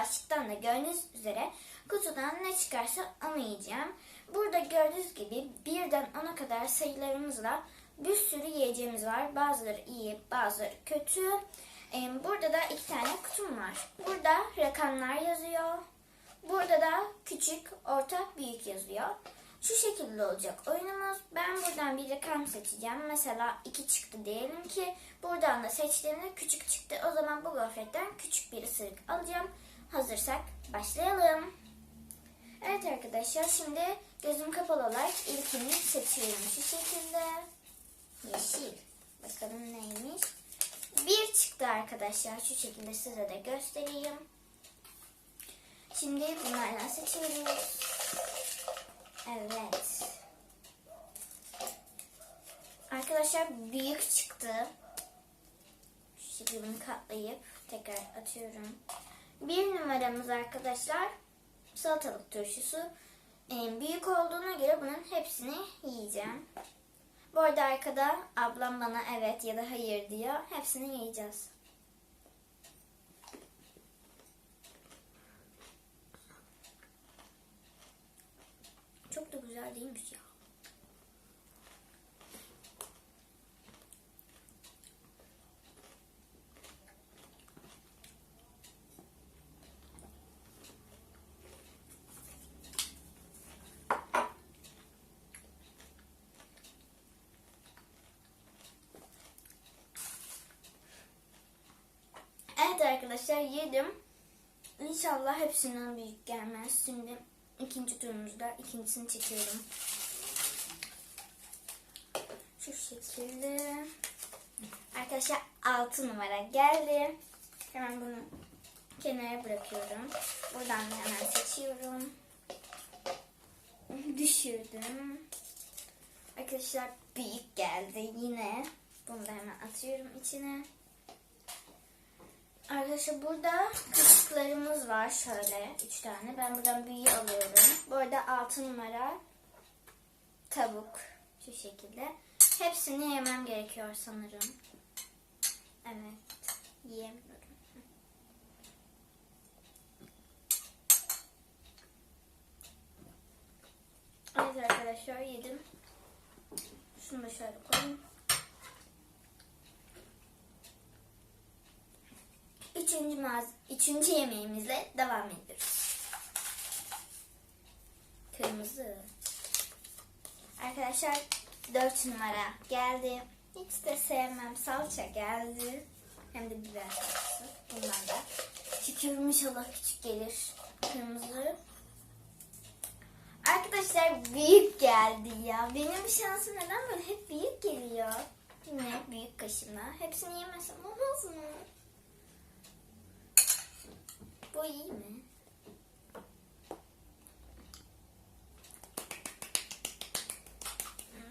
başlıktan da gördüğünüz üzere kutudan ne çıkarsa onu yiyeceğim. Burada gördüğünüz gibi birden ona kadar sayılarımızla bir sürü yiyeceğimiz var. Bazıları iyi, bazıları kötü. Ee, Burada da iki tane kutum var. Burada rakamlar yazıyor. Burada da küçük, orta, büyük yazıyor. Şu şekilde olacak oyunumuz. Ben buradan bir rakam seçeceğim. Mesela 2 çıktı diyelim ki. Buradan da seçtiğimde küçük çıktı. O zaman bu gofretten küçük bir ısırık alacağım. Hazırsak başlayalım. Evet arkadaşlar şimdi gözüm kapalı olarak ilkini seçiyorum şu şekilde. Yeşil. Bakalım neymiş. Bir çıktı arkadaşlar. Şu şekilde size de göstereyim. Şimdi bunlardan seçiyoruz. Evet. Arkadaşlar büyük çıktı. Şu şekilde bunu katlayıp tekrar atıyorum. Bir numaramız arkadaşlar salatalık turşusu. Büyük olduğuna göre bunun hepsini yiyeceğim. Bu arada arkada ablam bana evet ya da hayır diyor. Hepsini yiyeceğiz. Çok da güzel değilmiş ya. Evet arkadaşlar yedim. İnşallah hepsinden büyük gelmez. Şimdi ikinci turumuzda ikincisini çekiyorum. Şu şekilde. Arkadaşlar 6 numara geldi. Hemen bunu kenara bırakıyorum. Buradan da hemen seçiyorum. Düşürdüm. Arkadaşlar büyük geldi yine. Bunu da hemen atıyorum içine. Arkadaşlar burada kaşıklarımız var şöyle üç tane. Ben buradan büyüğü alıyorum. Bu arada 6 numara tavuk şu şekilde. Hepsini yemem gerekiyor sanırım. Evet. Yiyemiyorum. Evet arkadaşlar yedim. Şunu da şöyle koyayım. Üçüncü, maz üçüncü yemeğimizle devam ediyoruz. Kırmızı. Arkadaşlar dört numara geldi. Hiç de sevmem. Salça geldi. Hem de biber salçası. Bundan da. Çıkıyorum inşallah küçük gelir. Kırmızı. Arkadaşlar büyük geldi ya. Benim şansım neden böyle hep büyük geliyor? Yine büyük kaşımla. Hepsini yemesem olmaz mı? Bu iyi mi?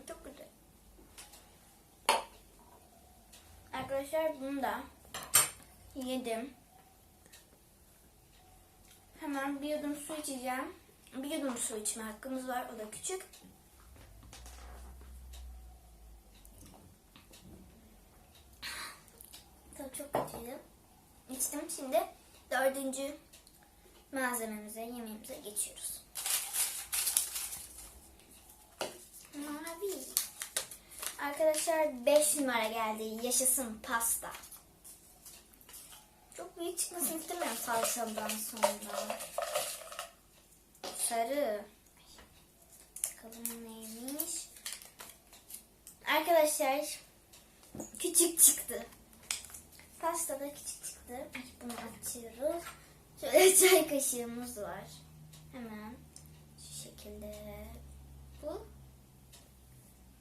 Çok güzel. Arkadaşlar bunu da yedim. Hemen bir yudum su içeceğim. Bir yudum su içme hakkımız var. O da küçük. Çok kötüydü. İçtim. Şimdi dördüncü malzememize, yemeğimize geçiyoruz. Mavi. Arkadaşlar 5 numara geldi. Yaşasın pasta. Çok büyük çıkmasını istemiyorum salçadan sonra. Sarı. Bakalım neymiş. Arkadaşlar küçük çıktı. Pasta da küçük çıktı. Ay, Bunu açıyoruz. Şöyle çay kaşığımız var. Hemen şu şekilde bu.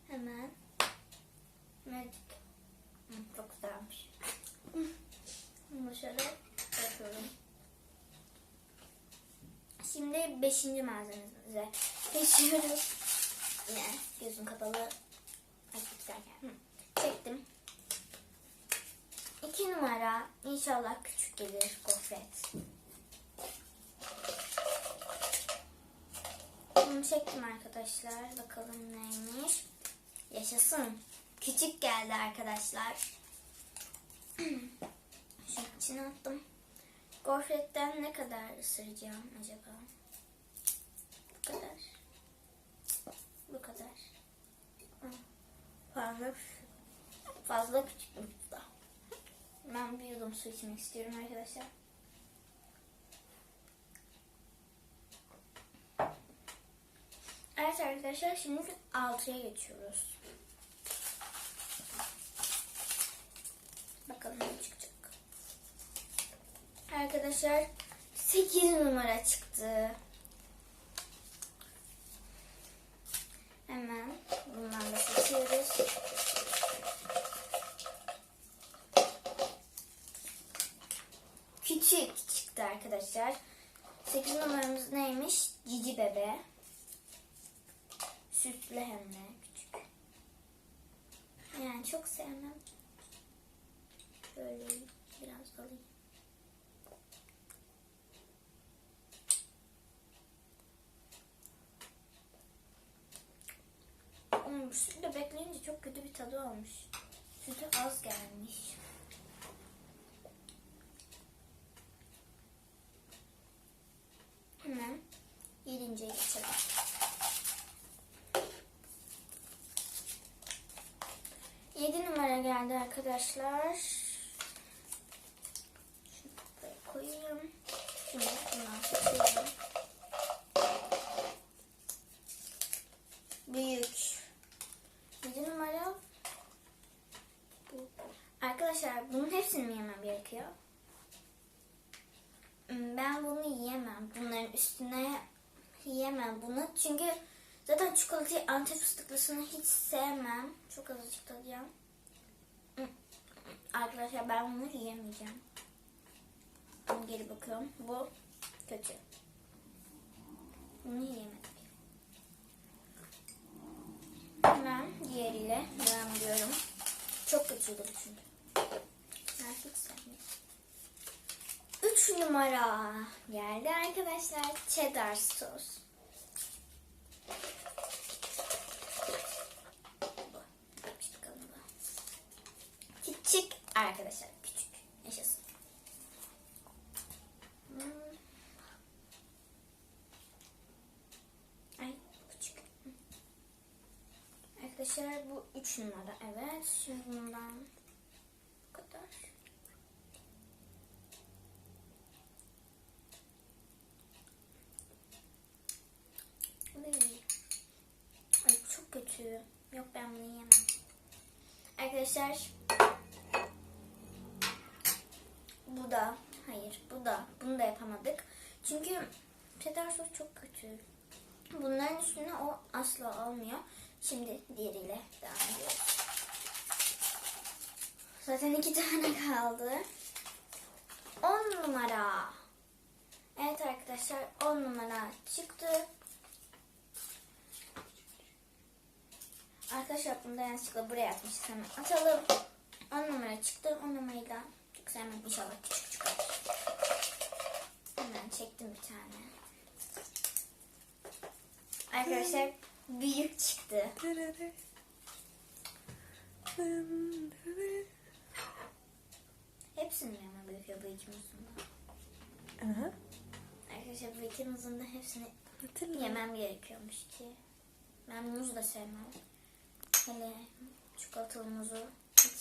Hemen Magic. Hı, Çok güzelmiş. Bunu şöyle yapıyorum. Şimdi beşinci malzememize geçiyoruz. Yine gözüm kapalı. Ay, güzelken. Hı, Çektim. İki numara inşallah küçük gelir gofret. Bunu çektim arkadaşlar. Bakalım neymiş. Yaşasın. Küçük geldi arkadaşlar. Şu içine attım. Gofretten ne kadar ısıracağım acaba? Bu kadar. Bu kadar. Fazla fazla küçük. Ben bir yudum su içmek istiyorum arkadaşlar. Evet arkadaşlar şimdi altıya geçiyoruz. Bakalım ne çıkacak. Arkadaşlar 8 numara çıktı. Hemen bundan da seçiyoruz. Küçük çıktı arkadaşlar. 8 numaramız neymiş? Cici bebe. Sütlü hem de küçük. Yani çok sevmem. Böyle biraz alayım. Hmm, sütle bekleyince çok kötü bir tadı olmuş. Sütü az gelmiş. Numara geldi arkadaşlar. Şunu buraya koyayım. Şimdi seçiyorum. Büyük. Yedi numara. Bu. Arkadaşlar bunun hepsini mi yemem gerekiyor? Hmm, Ben bunu yiyemem. Bunların üstüne yiyemem bunu. Çünkü zaten çikolatayı antep fıstıklısını hiç sevmem. Çok azıcık tadacağım. Arkadaşlar ben bunu yiyemeyeceğim. Ama geri bakıyorum. Bu kötü. Bunu yiyemedik. Hemen diğeriyle devam ediyorum. Çok kötüydü bu çünkü. Ben hiç sevmiyorum. 3 numara geldi arkadaşlar. Cheddar sos. Bu. Yapmıştık onu da. Küçük arkadaşlar. Küçük. Yaşasın. Hmm. Ay küçük. Arkadaşlar bu 3 numara. Evet. Şimdi bundan bu kadar. Ay. Çok kötü. Yok ben bunu yiyemem. Arkadaşlar da hayır bu da bunu da yapamadık. Çünkü cheddar sos çok kötü. Bunların üstüne o asla olmuyor. Şimdi diğeriyle devam ediyoruz. Zaten iki tane kaldı. 10 numara. Evet arkadaşlar 10 numara çıktı. Arkadaşlar bunu da yanlışlıkla buraya atmışız hemen atalım. 10 numara çıktı. 10 numarayı da sevmem. İnşallah küçük çıkar. Hemen çektim bir tane. Arkadaşlar büyük çıktı. Hepsini yemem gerekiyor bu ikimizin de? Aha. Arkadaşlar bu ikimizin de hepsini Hatırla. yemem gerekiyormuş ki. Ben muz da sevmem. Hele çikolatalı muzu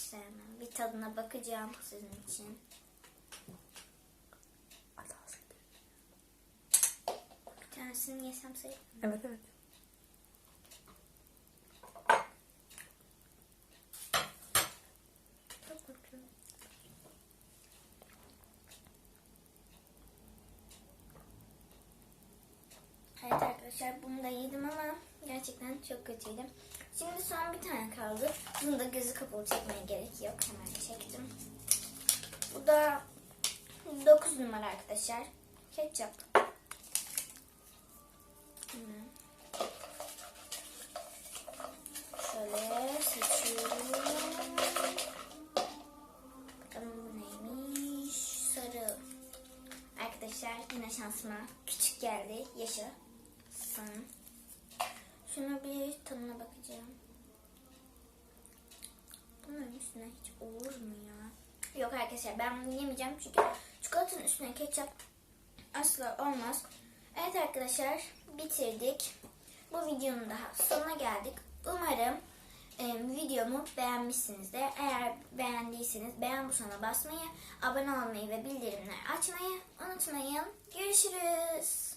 sevmem. Bir tadına bakacağım sizin için. Bir tanesini yesem sayılır. mı? Evet evet. Çok kötü. Evet arkadaşlar bunu da yedim ama gerçekten çok kötüydü. Şimdi son bir tane kaldı. Bunu da gözü kapalı çekmeye gerek yok. Hemen çektim. Bu da 9 numara arkadaşlar. Ketçap. Şöyle seçiyorum. Bakalım bu neymiş? Sarı. Arkadaşlar yine şansıma küçük geldi. Yaşasın. Şuna bir tadına bakacağım. Bunların üstüne hiç olur mu ya? Yok arkadaşlar ben bunu yemeyeceğim çünkü çikolatanın üstüne ketçap asla olmaz. Evet arkadaşlar bitirdik. Bu videonun daha sonuna geldik. Umarım e, videomu beğenmişsinizdir. Eğer beğendiyseniz beğen butonuna basmayı, abone olmayı ve bildirimleri açmayı unutmayın. Görüşürüz.